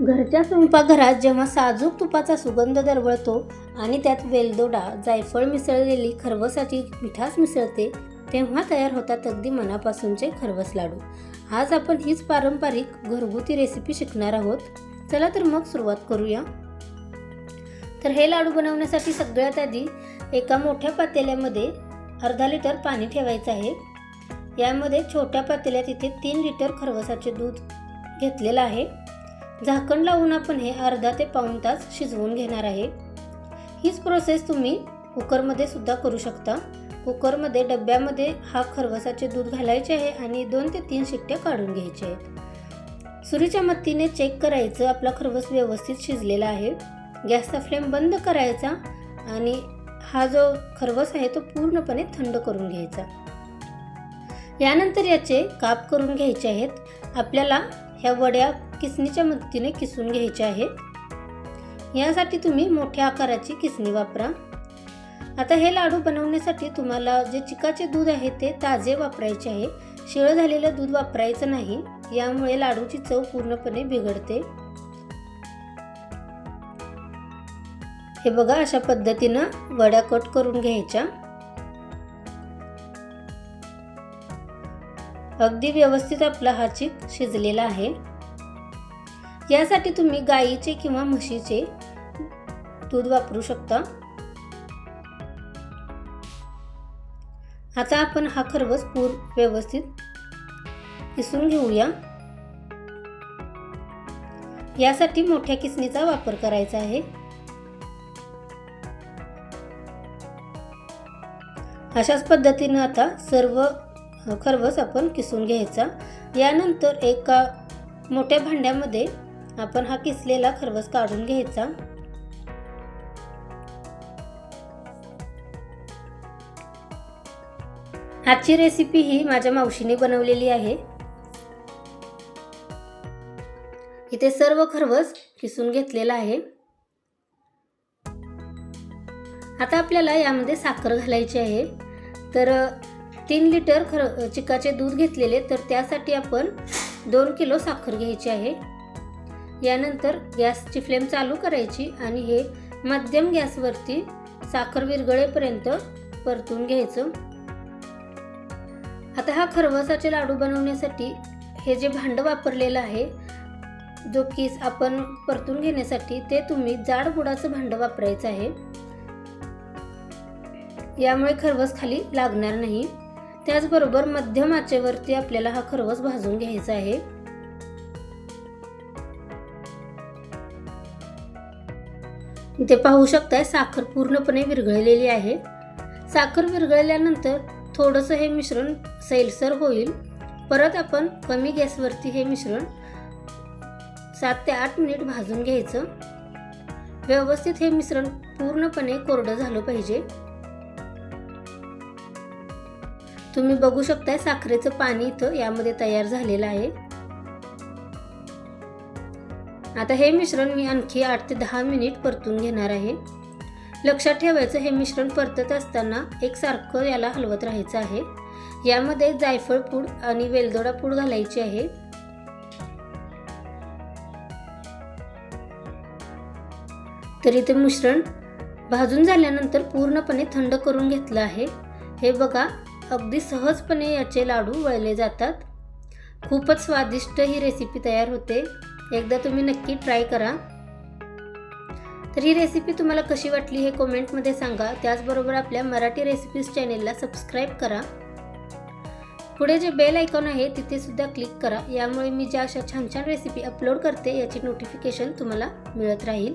घरच्या स्वयंपाकघरात जेव्हा साजूक तुपाचा सुगंध दरवळतो आणि त्यात वेलदोडा जायफळ मिसळलेली खरवसाची मिठास मिसळते तेव्हा तयार होतात अगदी मनापासूनचे खरवस लाडू. आज आपण हीच पारंपरिक घरगुती रेसिपी शिकणार आहोत. चला तर मग सुरुवात करूया. तर हे लाडू बनवण्यासाठी सगळ्यात आधी एका मोठ्या पातेल्यामध्ये अर्धा लिटर पाणी ठेवायचं आहे. यामध्ये छोट्या पातेल्यात इथे तीन लिटर खरवसाचे दूध घेतलेलं आहे. झाकण लावून आपण हे अर्धा ते पाऊण तास शिजवून घेणार आहे. हीच प्रोसेस तुम्ही कुकरमध्ये सुद्धा करू शकता. कुकरमध्ये डब्यामध्ये हा खरवसाचे दूध घालायचे आहे आणि दोन ते तीन शिट्ट्या काढून घ्यायचे आहेत. सुरीच्या मत्तीने चेक करायचं आपला खरवस व्यवस्थित शिजलेला आहे. गॅसचा फ्लेम बंद करायचा आणि हा जो खरवस आहे तो पूर्णपणे थंड करून घ्यायचा. यानंतर याचे काप करून घ्यायचे आहेत. आपल्याला ह्या वड्या किसणीच्या मदतीने किसून घ्यायचे आहेत यासाठी तुम्ही मोठ्या आकाराची किसणी वापरा. आता हे लाडू बनवण्यासाठी तुम्हाला जे चिकाचे दूध आहे ते ताजे वापरायचे आहे. शिळं झालेलं दूध वापरायचं नाही. यामुळे लाडूची चव पूर्णपणे बिघडते. हे बघा अशा पद्धतीनं वड्या कट करून घ्यायच्या. अगदी व्यवस्थित आपला हा चिक शिजलेला आहे. यासाठी तुम्ही गाईचे किंवा म्हशीचे दूध वापरू शकता. आता आपण हा खरवस पूर व्यवस्थित किसून घेऊया. यासाठी मोठ्या किसणीचा वापर करायचा आहे. अशाच पद्धतीनं आता सर्व खरवस आपण किसून घ्यायचा. यानंतर एका मोठ्या भांड्यामध्ये आपण हा किसलेला खरवस काढून घ्यायचा. आजची रेसिपी ही माझ्या मावशीने बनवलेली आहे. इथे सर्व खरवस किसून घेतलेला आहे. आता आपल्याला यामध्ये साखर घालायची आहे. तर तीन लिटर खर चिकाचे दूध घेतलेले तर त्यासाठी आपण दोन किलो साखर घ्यायची आहे. यानंतर गॅसची फ्लेम चालू करायची आणि हे मध्यम गॅसवरती साखर विरघळेपर्यंत परतून घ्यायचं. आता हा खरवसाचे लाडू बनवण्यासाठी हे जे भांडं वापरलेलं आहे जो किस आपण परतून घेण्यासाठी ते तुम्ही जाड बुडाचं भांडं वापरायचं आहे. यामुळे खरवस खाली लागणार नाही. त्याचबरोबर मध्यम आचेवरती आपल्याला हा खरवस भाजून घ्यायचा आहे. इथे पाहू शकताय साखर पूर्णपणे विरघळलेली आहे. साखर विरघळल्यानंतर थोडंसं हे मिश्रण सैलसर होईल. परत आपण कमी गॅसवरती हे मिश्रण सात ते आठ मिनिट भाजून घ्यायचं. व्यवस्थित हे मिश्रण पूर्णपणे कोरडं झालं पाहिजे. तुम्ही बघू शकताय साखरेचं पाणी इथं यामध्ये तयार झालेलं आहे. आता हे मिश्रण मी आणखी आठ ते दहा मिनिट परतून घेणार आहे. लक्षात ठेवायचं हे मिश्रण परतत असताना एकसारखं याला हलवत राहायचं आहे. यामध्ये जायफळ पूड आणि वेलदोडा पूड घालायची आहे. तर इथे मिश्रण भाजून झाल्यानंतर पूर्णपणे थंड करून घेतलं आहे. हे बघा अगदी सहजपणे याचे लाडू वळले जातात. खूपच स्वादिष्ट ही रेसिपी तयार होते. एकदा तुम्ही नक्की ट्राय करा. तर ही रेसिपी तुम्हाला कशी वाटली हे कमेंटमध्ये सांगा. त्याचबरोबर आपल्या मराठी रेसिपीज चॅनेलला सबस्क्राईब करा. पुढे जे बेल आयकॉन आहे तिथे सुद्धा क्लिक करा. यामुळे मी ज्या अशा छान छान रेसिपी अपलोड करते याची नोटिफिकेशन तुम्हाला मिळत राहील.